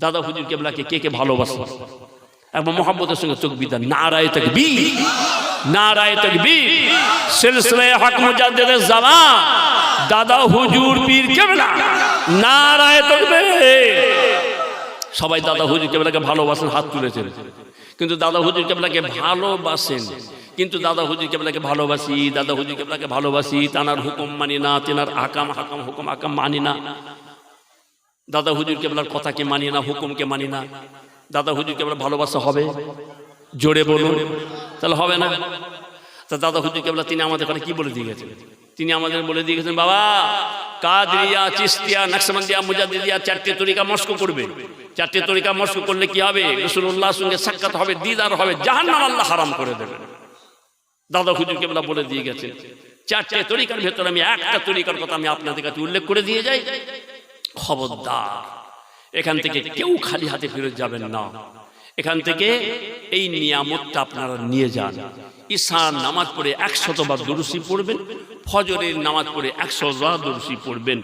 দাদা হুজুর কেবলাকে কে কে ভালোবাসে? এবং মোহাম্মদের সঙ্গে চোখ বিদান। নারায় তকবি নারায় তকবি সিলসিলায় হক মুজাদ্দিদের জামা দাদা হুজুর পীর কেবলা নারায় তকবি সবাই দাদা হুজুর কেবলাকে ভালোবাসেন, হাত তুলেছেন। কিন্তু দাদা হুজুর কেবলাকে ভালোবাসেন। কিন্তু দাদা হুজুর কেবলাকে ভালোবাসি, দাদা হুজুর কেবলাকে ভালোবাসি, তানার হুকুম মানি না, তেনার আকাম হাকাম হুকুম আকাম মানি না। দাদা হুজুর কেবলার কথাকে মানি না, হুকুমকে মানি না। দাদা হুজুর কেবলা ভালোবাসা হবে? জোরে বলুন। তাহলে হবে না? তা দাদা হুজুর কেবলা তিনি আমাদের কথা কি বলে দিয়ে গেছেন? তিনি আমাদের বলে দিয়ে গেছেন, বাবা, কাদরিয়া, চিস্তিয়া নকশবন্দিয়া মুজাদ্দিদিয়া, চারটে তরিকা মস্ক করবে। চারটে তরিকা মস্ক করলে কি হবে? রসুল্লাহর সঙ্গে সাক্ষাৎ হবে, দিদার হবে, জাহান্নাম আল্লাহ হারাম করে দেবেন দাদা হুজুর কেবলা বলে দিয়ে গেছেন চারটে তরিকার ভেতরে আমি একটা তরিকার কথা আমি আপনাদের কাছে উল্লেখ করে দিয়ে যাই। খবরদার। এখান থেকে কেউ খালি হাতে ফেরত যাবেন না। এখান থেকে এই নিয়ামতটা আপনারা নিয়ে যান। ঈশার নামাজ পড়ে একশতবার দুরুসি পড়বেন, ফজরের নামাজ পড়ে একশো বার দুরুসি পড়বেন।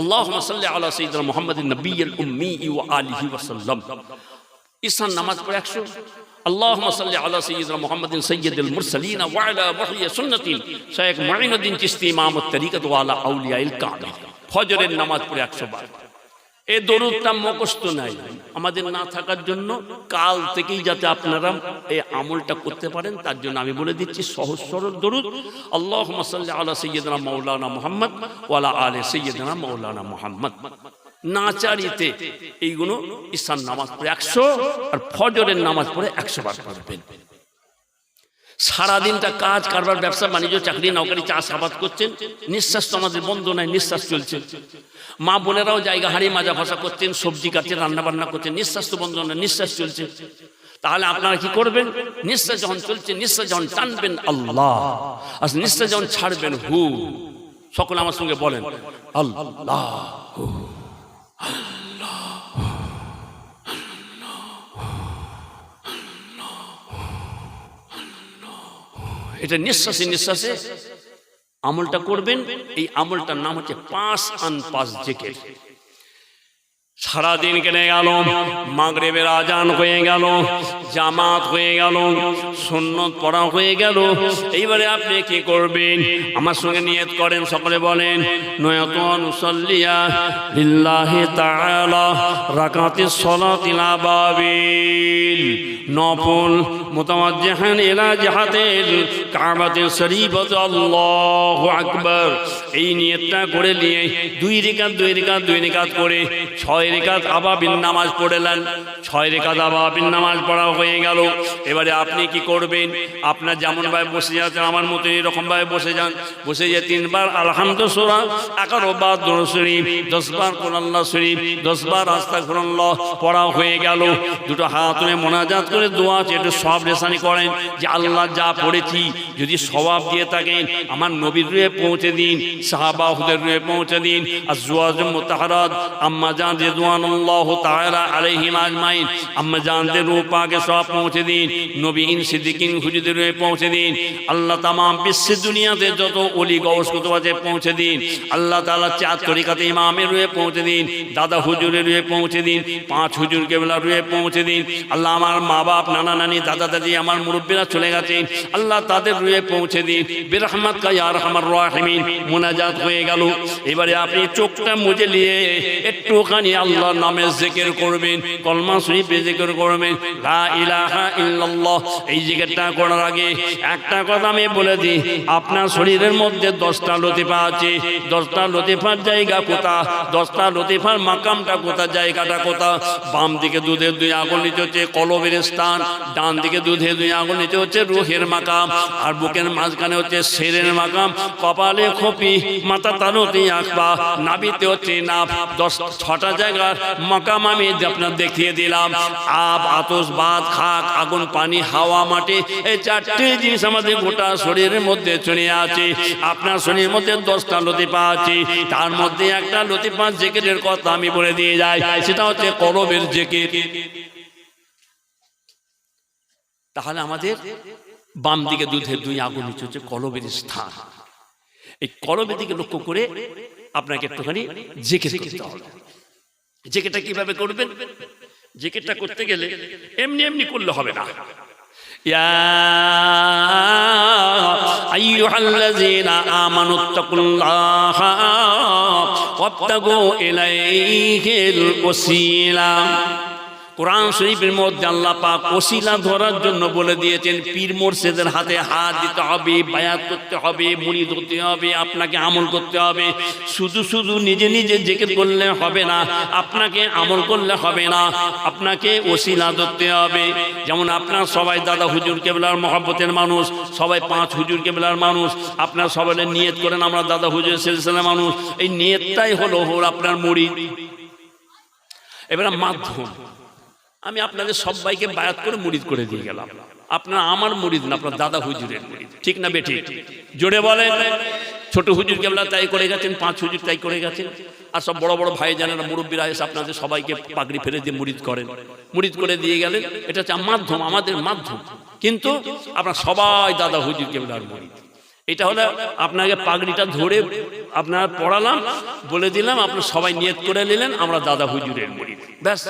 আল্লাহ সাল্লি আলা সঈদ মোহাম্মদ নবীল উম্মি ইউ আলিহি ওয়াসাল্লাম নামাজ পড়ে একশো اللهم صل على سيدنا محمد سيد المرسلين وعلى وحي سنة شيخ معين الدين চিশতি ইমাম الطريقة وعلى أولياء الكعبة ফজরের নামাজ পড়ে একশো বার এই দরুদটা মুখস্থ নাই আমাদের না থাকার জন্য কাল থেকেই যাতে আপনারা এই আমলটা করতে পারেন তার জন্য আমি বলে দিচ্ছি সহজ সরল দরুদ আল্লাহ সাল্লি আলা সৈয়দনা মৌলানা মোহাম্মদ ওয়ালা আলে সৈয়দনা মৌলানা মোহাম্মদ নাচারিতে এইগুলো ঈশান নামাজ পড়ে একশো আর ফজরের নামাজ পড়ে একশো বার পড়বেন। সারাদিনটা কাজ কারবার ব্যবসা বাণিজ্য চাকরি নৌকারি চাষ আবাদ করছেন। নিঃশ্বাস তো আমাদের বন্ধ নাই নিঃশ্বাস চলছে। মা বোনেরাও জায়গা হারিয়ে মাজা ভাষা করছেন সবজি কাটছেন রান্না বান্না করছেন নিঃশ্বাস তো বন্ধ নাই নিঃশ্বাস চলছে। তাহলে আপনারা কি করবেন? নিঃশ্বাস যখন চলছে নিঃশ্বাস যখন টানবেন আল্লাহ। আর নিঃশ্বাস যখন ছাড়বেন হু? সকলে আমার সঙ্গে বলেন আল্লাহ হু। এটা নিঃশ্বাসে নিঃশ্বাসে আমলটা করবেন, এই আমলটার নাম হচ্ছে পাঁচ আন পাঁচ জেকের। সারাদিন কেটে গেল, মাগরেবের আজান হয়ে গেল জামাত হয়ে গেল, সুন্নত পড়া হয়ে গেল। এইবারে আপনি কি করবেন? আমার সঙ্গে নিয়ত করেন, সকলে বলেন, নয়তন উসল্লিয়া লিল্লাহি তাআলা রাকাতি সলাতিল আবাবিল নফল মুতাওয়াজ্জিহান ইলা জিহাতিল কাবাতি শরীফত আল্লাহু আকবার। এই নিয়তটা করে নিয়ে দুই রেখাত দুই রেখাত দুই রেখাত করে ছয় রেখাত আবাবিন নামাজ পড়েলেন। ছয় রেখাত আবাবিন নামাজ পড়া হয়ে গেল। এবারে আপনি কি করবেন? আপনার যেমন ভাবে বসে যাচ্ছেন আমার মতো এরকম ভাবে বসে যান। বসে যে তিনবার আলহামদুসুরা এগারো বার দোর শরীফ, দশবার কোরআল্লাহ শরীফ, দশবার আস্তা কোরআল্লাহ পড়া হয়ে গেল। দুটো হাত তুলে মোনাজাত করে দোয়া আছে, একটু সব রেশানি করেন যে আল্লাহ যা পড়েছি, যদি স্বভাব দিয়ে থাকেন, আমার নবীর রুয়ে পৌঁছে দিন সাহাবাহুদের রুয়ে পৌঁছে দিন আর জুয়াজ মোতাহারাত আম্মা জান রিদওয়ানুল্লাহ তাআলা আলাইহিম আজমাইন আম্মা জানদের রূপ পাকে সব পৌঁছে দিন। নবীন সিদ্দিকিন হুজুদের রুয়ে পৌঁছে দিন। আল্লাহ তামাম বিশ্বের দুনিয়াতে যত অলি গৌস কুতুব আছে পৌঁছে দিন। আল্লাহ তাআলা চার তরিকাতে ইমামের রুয়ে পৌঁছে দিন। দাদা হুজুরের রুয়ে পৌঁছে দিন। পাঁচ হুজুর কেবলা রুয়ে পৌঁছে দিন। আল্লাহ আমার মা বাপ নানা নানি, দাদা দাদি, আমার মুরব্বীরা চলে গেছেন। আল্লাহ তাদের রুয়ে পৌঁছে দিন। বেরহমত কা ইয়ার আমার রাহিমিন। মোনাজাত হয়ে গেল। এবারে আপনি চোখটা মুজে নিয়ে একটুখানি আল্লাহর নামে জিকির করবেন। কলমা শরীফে জিকির করবেন। লা ইলাহা ইল্লাল্লাহ। এই জিকিরটা করার আগে একটা কথা আমি বলে দিই, আপনার শরীরের মধ্যে দশটা লতিফা আছে। দশটা লতিফার জায়গা কোথা দশটা লতিফার মাকামটা কোথা জায়গাটা কোথা বাম দিকে দুধের দুই আগুন নিচে হচ্ছে কলবের স্থান। ডান দিকে দুধের দুই আগুন নিচে হচ্ছে রুহের মাকাম। আর বুকের মাঝখানে হচ্ছে শেরের মাকাম। কপালে খপি, মাথা তালুতে আঁকবা নাবিতে হচ্ছে নাভ দশ ছটা জায়গার মাকাম আমি আপনার দেখিয়ে দিলাম। আব, আতস, বাদ খাক, আগুন, পানি, হাওয়া, মাটি, এই চারটে জিনিস আমাদের গোটা শরীরের মধ্যে ছড়িয়ে আছে। আপনার শরীরের মধ্যে দশটা লতিপা আছে। তার মধ্যে একটা লতিপা জেকেটের কথা আমি বলে দিয়ে যাই, সেটা হচ্ছে কলবের জেকেট তাহলে আমাদের বাম দিকে দুধের দুই আগুন হচ্ছে কলবের স্থান। এই কলবের দিকে লক্ষ্য করে আপনাকে একটুখানি জেকে জেকেটা কীভাবে করবেন? জিকিরটা করতে গেলে এমনি এমনি করলে হবে না يا أيها الذين آمنوا اتقوا الله وابتغوا إليه الوسيلة কোরআন শরীফের মধ্যে আল্লাহ পাক ওসিলা ধরার জন্য বলে দিয়েছেন, পীর মোর্শেদের হাতে হাত দিতে হবে, বায়াত করতে হবে মুড়ি ধরতে হবে, আপনাকে আমল করতে হবে। শুধু শুধু নিজে নিজে জেকের করলে হবে না, আপনাকে আমল করলে হবে না, আপনাকে ওসিলা ধরতে হবে। যেমন আপনার সবাই দাদা হুজুর কেবলার মহাব্বতের মানুষ, সবাই পাঁচ হুজুর কেবলার মানুষ, আপনার সবাই নিয়ত করেন আমরা দাদা হুজুর সিলসিলা মানুষ, এই নিয়তটাই হলো হল আপনার মুড়ি এবার মাধ্যম। আমি আপনাদের সবাইকে বায়াত করে মুরিদ করে দিয়ে গেলাম। আপনার আমার মুরিদ না, আপনার দাদা হুজুরের ঠিক না বেটি জোরে বলে ছোট হুজুর কেবলা তাই করে গেছেন, পাঁচ হুজুর তাই করে গেছেন। আর সব বড় বড় ভাই জানেন মুরব্বীরা এসে আপনাদের সবাইকে পাগড়ি ফেলে দিয়ে মুরিদ করেন। মুরিদ করে দিয়ে গেলেন। এটা হচ্ছে মাধ্যম, আমাদের মাধ্যম। কিন্তু আপনার সবাই দাদা হুজুর কেবলার মুরিদ। এটা হলো আপনাকে পাগড়িটা ধরে আপনার পড়ালাম, বলে দিলাম, আপনার সবাই নিয়ত করে নিলেন, আমরা দাদা হুজুরের মুরিদ। ব্যাস।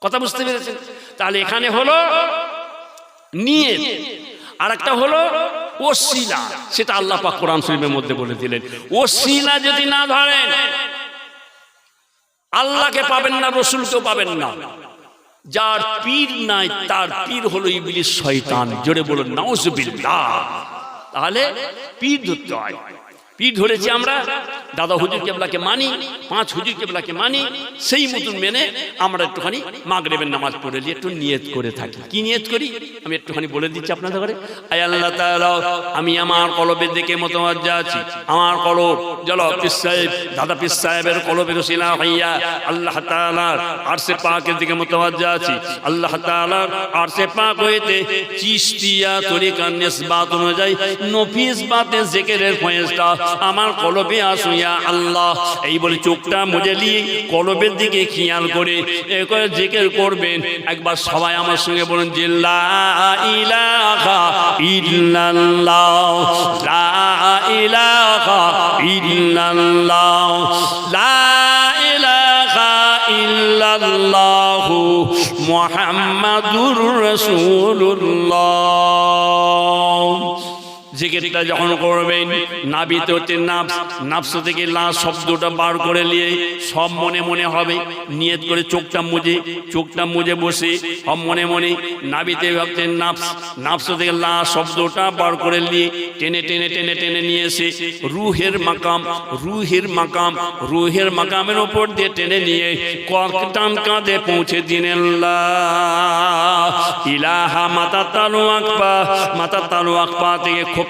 কথা বুঝতে পেরেছেন? তাহলে এখানে হলো নিয়ে আর একটা হলো ওসিলা। সেটা আল্লাহ পাক কোরআন শরীফের মধ্যে বলে দিলেন। ওসিলা যদি না ধরেন, আল্লাহকে পাবেন না, রসুলকেও পাবেন না। যার পীর নাই, তার পীর হলো ইবলিস শয়তান। জোরে বলুন, নাউজুবিল্লাহ। তাহলে পীর ধরতে হয়। পীর ধরেছি আমরা, দাদা হুজুর কেবলাকে মানি, পাঁচ হুজুর কেবলাকে মানি, সেই মতন মেনে আমরা একটুখানি মাগরেবের নামাজ পড়ে নিয়ে একটু নিয়ত করে থাকি। কি নিয়ত করি? আমি একটুখানি বলে দিচ্ছি আপনাদের ঘরে। আয় আল্লাহ আমি আমার কলবের দিকে মতওয়াজ্জা আছি। আমার কলব, জল পিস সাহেব, দাদা পিস সাহেবের কলবের শিলা হইয়া আল্লাহ তাআলার আরশে পাকের দিকে মতওয়াজ্জা আছি। আল্লাহ তাআলার আরশে পাক হইতে চিশতিয়া তরিকার নিসবাত অনুযায়ী নফিস বাতে জিকিরের ফয়েজটা আমার কলবে আসুইয়া আল্লাহ। এই বলে চোখটা মুজে নিয়ে কলবের দিকে খেয়াল করে, এ করে করবেন। একবার সবাই আমার সঙ্গে বলুন, যে লা ইলাহা ইল্লাল্লাহ, লা ইলাহা ইল্লাল্লাহ, লা ইলাহা ইল্লাল্লাহু মুহাম্মাদুর রাসূলুল্লাহ। জিকিরটা যখন করবেন, নাবিতে হচ্ছে নাফস নাফস থেকে লা শব্দটা বার করে নিয়ে সব মনে মনে হবে। নিয়ত করে চোখটা মুজে চোখটা মুজে বসে সব মনে মনে নাবিতে ভাবছেন নাফস নাফস থেকে লা শব্দটা বার করে নিয়ে টেনে টেনে টেনে টেনে নিয়ে এসে রুহের মাকাম রুহের মাকাম, রুহের মাকামের ওপর দিয়ে টেনে নিয়ে টান কাঁধে পৌঁছে দিন ইলাহা মাতা তালু আকবা, মাতা তালু আকবা থেকে খোপি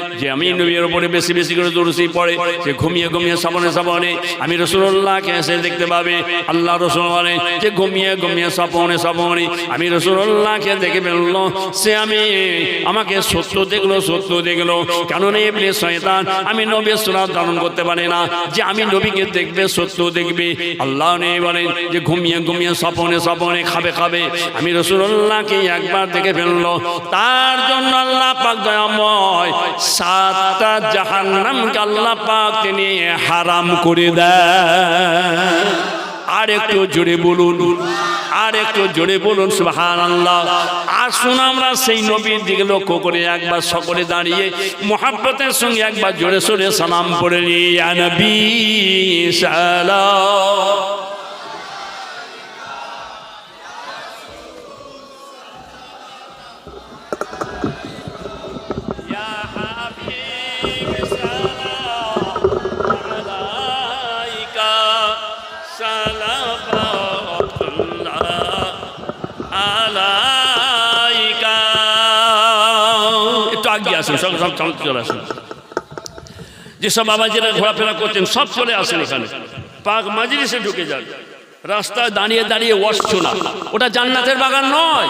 যে আমি নবীর উপরে বেশি বেশি করে দৌড়ছি পড়ে যে ঘুমিয়ে ঘুমিয়ে সাবনে সাবনে আমি রসুল্লাহকে এসে দেখতে পাবে, আল্লাহ রসুল বলে, যে ঘুমিয়ে ঘুমিয়ে সাপনে সাপনে আমি রসুল্লাহকে দেখে ফেলল সে আমি, আমাকে সত্য দেখল সত্য দেখল। কারণ এমনি শয়তান আমি নবীর সুরাত ধারণ করতে পারে না, যে আমি নবীকে দেখবে, সত্য দেখবে। আল্লাহ নেই বলেন যে ঘুমিয়ে ঘুমিয়ে স্বপনে স্বপনে খাবে খাবে। আমি রসুল্লাহকে একবার দেখে ফেলল তার জন্য আল্লাহ পাক দয়াময় সাতটা পাক তিনি হারাম করে দেয় আর একটু জোরে বলুন, আর একটু জোরে বলুন সুবহান আল্লাহ আসুন আমরা সেই নবীর দিকে লক্ষ্য করে একবার সকলে দাঁড়িয়ে মোহাব্বতের সঙ্গে একবার জোরে সোরে সালাম পড়ে নিয়ে নবী সালাম। সব চলে আসুন। যেসব বাবাজিরা ঘোরাফেরা করছেন সব চলে আসেন এখানে। পাক মাজলিসে ঢুকে যান। রাস্তায় দাঁড়িয়ে দাঁড়িয়ে ওয়াশ শোনা। ওটা জান্নাতের বাগান নয়।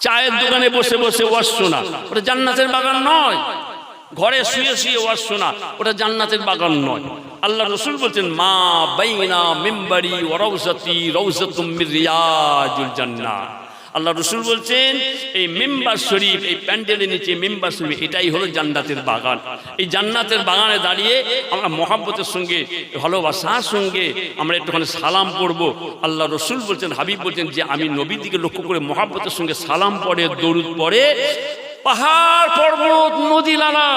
চায়ের দোকানে বসে বসে ওয়াজ শোনা। ওটা জান্নাতের বাগান নয়। ঘরে শুয়ে শুয়ে ওয়াজ শোনা। ওটা জান্নাতের বাগান নয়। আল্লাহ রসুল বলছেন, মা বাইনা মিম্বারি ও রৌসতি রৌসতুম মির রিয়াজুল জান্নাত। আল্লাহ রসুল বলছেন, এই মেম্বার শরীফ, এই প্যান্ডেলের নিচে মেম্বার শরীফ, এটাই হলো জান্নাতের বাগান। এই জান্নাতের বাগানে দাঁড়িয়ে আমরা মহাব্বতের সঙ্গে, ভালোবাসার সঙ্গে আমরা একটুখানি সালাম পড়ব। আল্লাহ রসুল বলছেন, হাবিব বলছেন যে, আমি নবীদিকে লক্ষ্য করে মহাব্বতের সঙ্গে সালাম পড়ে, দরুদ পড়ে পাহাড় পর্বত, নদী নালা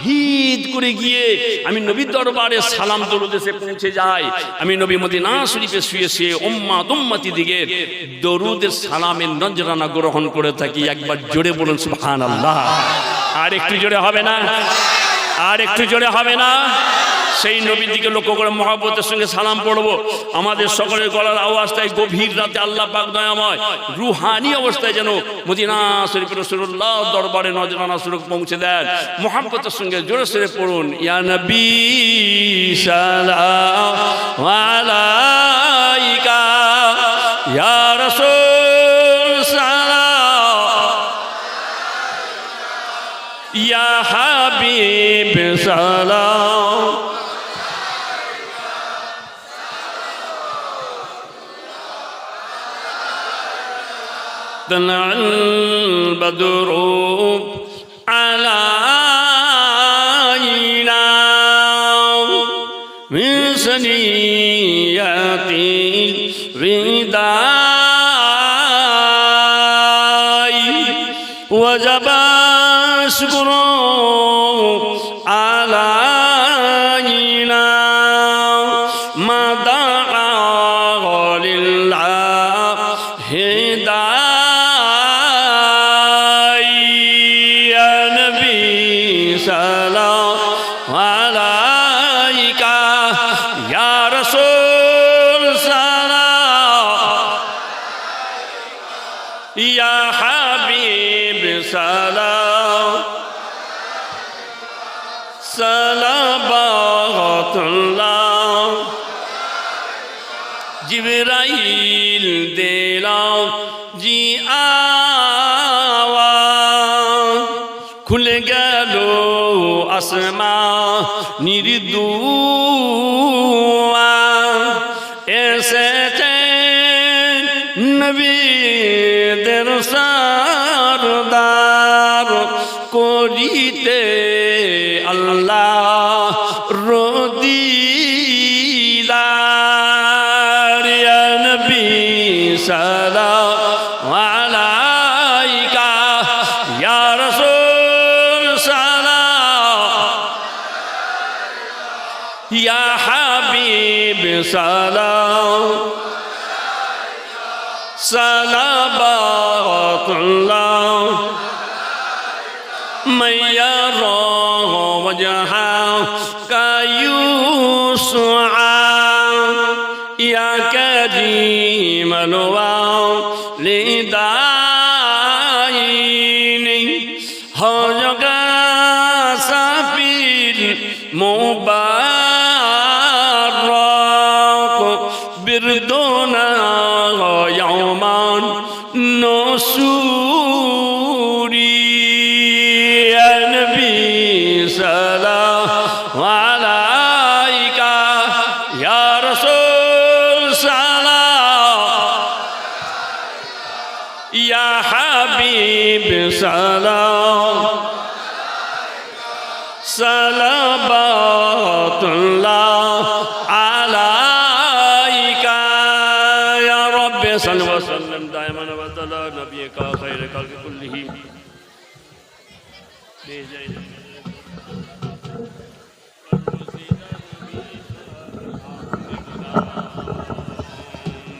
ভিদ করে গিয়ে আমি নবী দরবারে সালাম দরুদেশে পৌঁছে যাই। আমি নবী মদিনা শরীফে শুয়ে শুয়ে উম্মা দুম্মাতি দিকে দরুদের সালামের নজরানা গ্রহণ করে থাকি। একবার জোরে বলুন সুবহান আল্লাহ আর একটু জোরে হবে না? আর একটু জোরে হবে না? সেই নবীর দিকে লক্ষ্য করে মহাব্বতের সঙ্গে সালাম পড়ব। আমাদের সকলের গলার আওয়াজটাই গভীর রাতে আল্লাহ পাক দয়াময়। রুহানি অবস্থায় যেন মদিনা শরীফ রসুল্লাহ দরবারে নজরানা সুরক পৌঁছে দেন। মহাব্বতের সঙ্গে জোরে সরে পড়ুন, ইয়া নবী, সালাম আলাইকা, ইয়া রাসূল طلع البدر নবী সালাম খুলে গেল আসমা নির্দুয়া এসেছে নবীদের সারদার করিতে আল্লাহ ইয়া নবী সালাম ইয়া হাবিব সালাম। সালাবাতুল্লাহ। মাইয়া রজহা কায়ুসুআ ইয়া কাদিমাল ওয়া লিদাইনি। হজগা সাফিল মোবা صلوات الله عليك يا رب صل وسلم دائما وتعالى نبيك خير خلق كله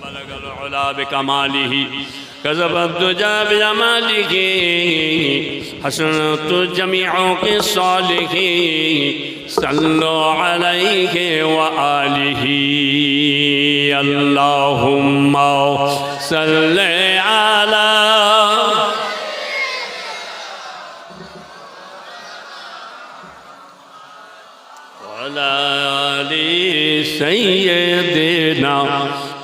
بلغ العلا بكماله كذب الدجى بجماله حسنت جميع قصاله. صلوا عليه وآله. اللهم صل على وعلى آل سيدنا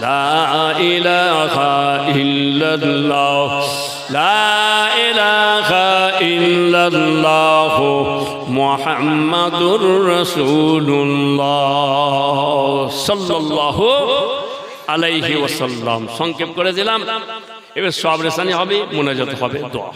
لا إله إلا الله لا إله إلا الله محمد رسول الله صلى الله আলাইহি ওয়াসাল্লাম সংক্ষেপ করে দিলাম এবার সব রেসানি হবে মোনাজাত হবে দোয়া